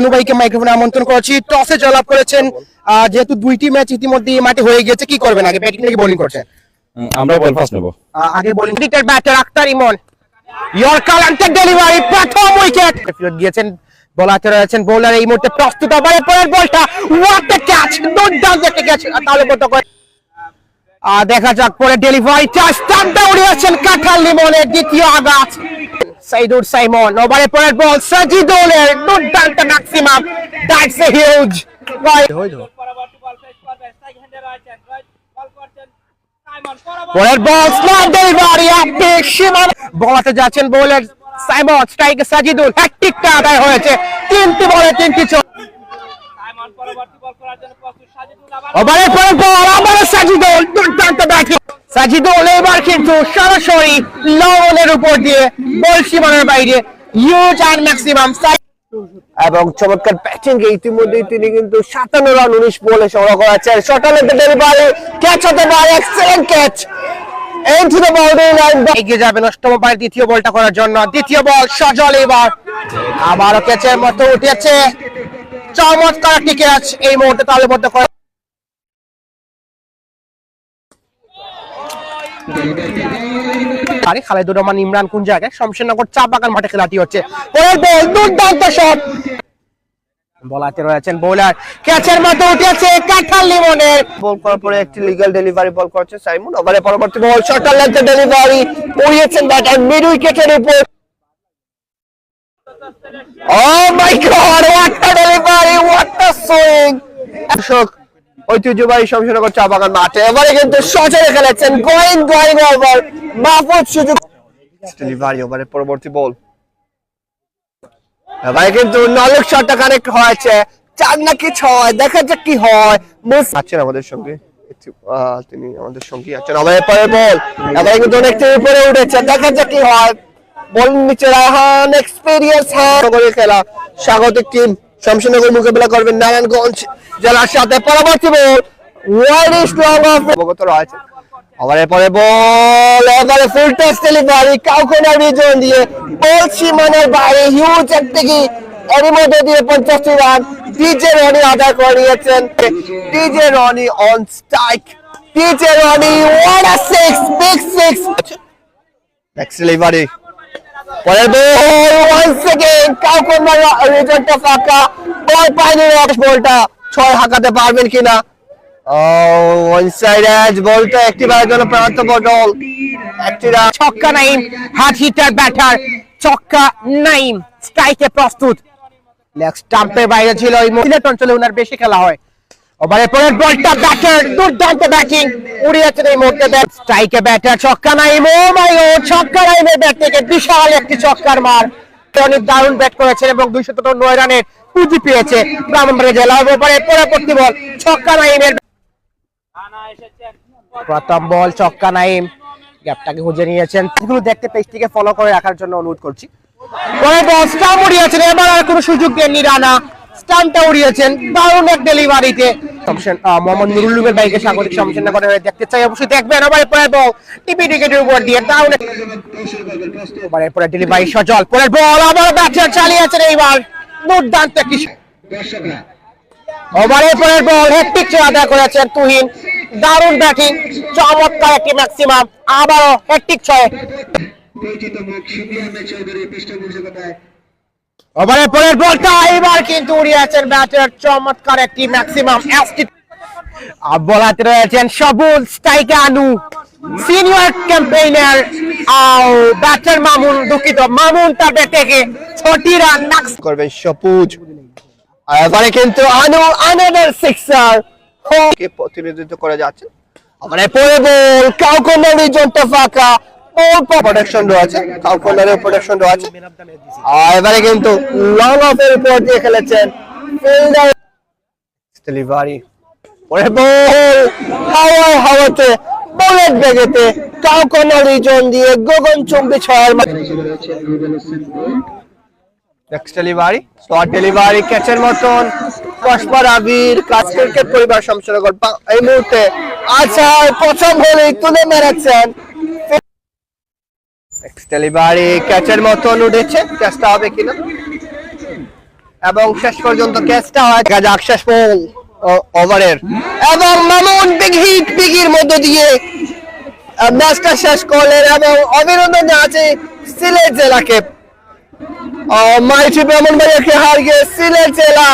আনুবাইকে মাইক্রোফোনে আমন্ত্রণ করছি। টসে জয়লাভ করেছেন যেহেতু দুইটি ম্যাচ ইতিমধ্যে মাঠে হয়ে গেছে কি করবেন? আগে ব্যাটিং নাকি বোলিং করছেন? আমরা বল ফার্স্ট নেব। আগে bowling cricket batter Akhtar Emon. Yorker আন্টার delivery প্রথম উইকেট ফিরত গিয়েছেন বোলাতে রয়েছেন বোলার এই মুহূর্তে প্রস্তুত আবার পরের বলটা হোয়াট দ্য ক্যাচ দুর্দান্ত একটা ক্যাচ তাহলে বলতে করে দেখা যাক পরে ডেলিভারি চার্জ স্টাম্পটা উড়িয়েছেন কাঁঠাল লিমনের দ্বিতীয় আঘাত। সাইদুর সাইমন ওভারে পরের বল সাজিদুলের দুর্দান্ত ম্যাক্সিমাম দ্যাটস এ হিউজ পরবর্তী বল পেশ করবে স্ট্রাইক হ্যান্ডে রয়েছেন রোহিত বল স্লট ডেলিভারি আপনি সীমান বলাতে যাচ্ছেন বোলার সাইমন স্ট্রাইকে সাজিদুল হ্যাটট্রিকটা আদায় হয়েছে। তিনটি বলে তিনটি চোখ ওভারের পরের বল আবার সাজিদুল দুর্দান্ত ব্যাটিং সাজিদুল এবার কিন্তু সরাসরি লবণের উপর দিয়ে বল সীমানার বাইরে। ইউজ অ্যান্ড ম্যাক্সিমাম এবং চমৎকার ব্যাটিং ইতিমধ্যেই তিনি কিন্তু সাতান্ন রান উনিশ বলে সংগ্রহ করেছেন। ডেলিভারি ক্যাচ হতে পারে excellent catch into the boundary line এগিয়ে যাবেন অষ্টম দ্বিতীয় বলটা করার জন্য। দ্বিতীয় বল, সজল এবার। আবারও ক্যাচের মতো উঠেছে চমৎকার একটি ক্যাচ এই মুহূর্তে তালবদ্ধ করে আরে খালেদুর রহমান ইমরান কোন জায়গায় শমশেরনগর চা বাগান মাঠে খেলাটি হচ্ছে। পরের বল দুর্দান্ত শট বলাতে রয়েছেন বোলার ক্যাচের মতো উঠেছে কাঁঠাল লিমনের। বল করার পরে একটি লিগ্যাল ডেলিভারি বল করছে সাইমন ওভারে পরবর্তী বল শটার লেন্থে ডেলিভারি উড়িয়েছেন ব্যাটার মিড উইকেটের উপর। Oh my god, what a delivery, what a swing! ঐতিহ্যবাহী শমশেরনগর চা বাগান মাঠে। এবারে কিন্তু সজরে খেলেছেন গোয়িং গোয়িং ওভার মাহফুজ সুযোগ ডেলিভারি ওভারে পরবর্তী বল এবারে কিন্তু নলক শটটা কানেক্ট হয়েছে। চার নাকি ছয়, দেখা যাক কি হয়। আছেন আমাদের সঙ্গে। তিনি আমাদের সঙ্গী আছেন। আমাদের পরে বল এবারে কিন্তু অনেকটা উপরে উঠেছে। দেখা যাক কি হয়। বল নিচে রাহান এক্সপেরিয়েন্স হ্যাঁ খেলা। স্বাগতিক টিম শমশেরনগর মোকাবিলা করবেন নারায়ণগঞ্জ জেলার সাথে পরবর্তী বল ওয়াইড অফ অবগত রয়েছে। ওভারের পরে বল, এবারে ফুল টাচ ডেলিভারি রিজন দিয়ে বল বাইরে হিউজ একটা কি এরই মধ্যে দিয়ে পঞ্চাশটি রান ডিজে রনি আদায় করে নিয়েছেন। DJ Rony on strike DJ Rony what a six big six next delivery পরের বল ফাঁকা। বল পায়নি বলটা ছয় হাঁকাতে পারবেন কিনা? ওয়ান সাইড এজ বলটা একটি বারের জন্য প্রান্ত বদল। একটি রান। ছক্কা নাইম হাত হিটার ব্যাটার ছক্কা নাইম স্ট্রাইকে প্রস্তুত। লেগ স্টাম্পের বাইরে ছিল এই সিলেট অঞ্চলে ওনার বেশি খেলা হয়। ওভারের পরের বলটা ব্যাটার, দুর্দান্ত ব্যাটিং। উড়িয়েছেন এই মুহূর্তে স্ট্রাইকে ব্যাটার, ছক্কা নাইম ও মাই ও ছক্কা নাইমের ব্যাট থেকে। বিশাল একটি ছক্কার মার। অনেক দারুণ ব্যাট করেছেন এবং দুইশত নয় রানের পুঁজি পেয়েছে ব্রাহ্মণবাড়িয়া জেলা। ওভারে পরবর্তী বল, ছক্কা নাইমের প্রথম বল, ছক্কা নাইম গ্যাপটাকে খুঁজে নিয়েছেন। এগুলো দেখতে পেজটিকে ফলো করে রাখার জন্য অনুরোধ করছি। পরে বল, স্টাম্প উড়িয়েছেন। এবার আর কোনো সুযোগ দেননি রানা। স্টাম্পটা উড়িয়েছেন। দারুণ এক ডেলিভারিতে আহ, মোহাম্মদ নুরুল বাইকে স্বাগতিক শমশেরনগরে হয়ে দেখতে চাই। অবশ্যই দেখবেন আবার পরে বল। টিপি টিকেটের উপর দিয়ে এক- এবার এরপরে ডেলিভারি সজল পরের বল আবার ব্যাটার চালিয়েছেন এইবার দুর্দান্ত একটি ওভারের পরের বল হ্যাট্রিক আদায় করেছেন তুহিন। দারুণ ব্যাটিং চমৎকার একটি ম্যাক্সিমাম আবারও হ্যাট্রিক ছয়। ওভারের পরের বলটা এবার কিন্তু উড়িয়েছেন ব্যাটার চমৎকার একটি ম্যাক্সিমাম বলাতে রয়েছেন সবুজ সিনিয়র ক্যাম্পেইনার ব্যাটার মামুন দুঃখিত। মামুন তার ব্যাট থেকে ছটি রান ম্যাক্স করবেন সবুজ। এবারে কিন্তু আনু আনাদার সিক্সার প্রতিনিধিত্ব করে যাচ্ছে মানে পরে বল কাউকোনা রিজনটা ফাঁকা। ডেলিভারি ক্যাচের মতন আবির পরিবার শমশেরনগর পা- এই মুহূর্তে আচ্ছা প্রথম বলে তুলে মেরেছেন ক্যাচের মতন উঠেছে চেষ্টা হবে কিনা? এবং শেষ পর্যন্ত ক্যাচটা হয়, দেখা যাক শেষ ওভারের এবং মামুন বিগ হিট বিগির মধ্য দিয়ে ম্যাচটা শেষ করলেন এবং অভিনন্দন জানাচ্ছি সিলেট জেলাকে। মাইটি ব্রাহ্মণবাড়িয়াকে হারিয়ে সিলেট জেলা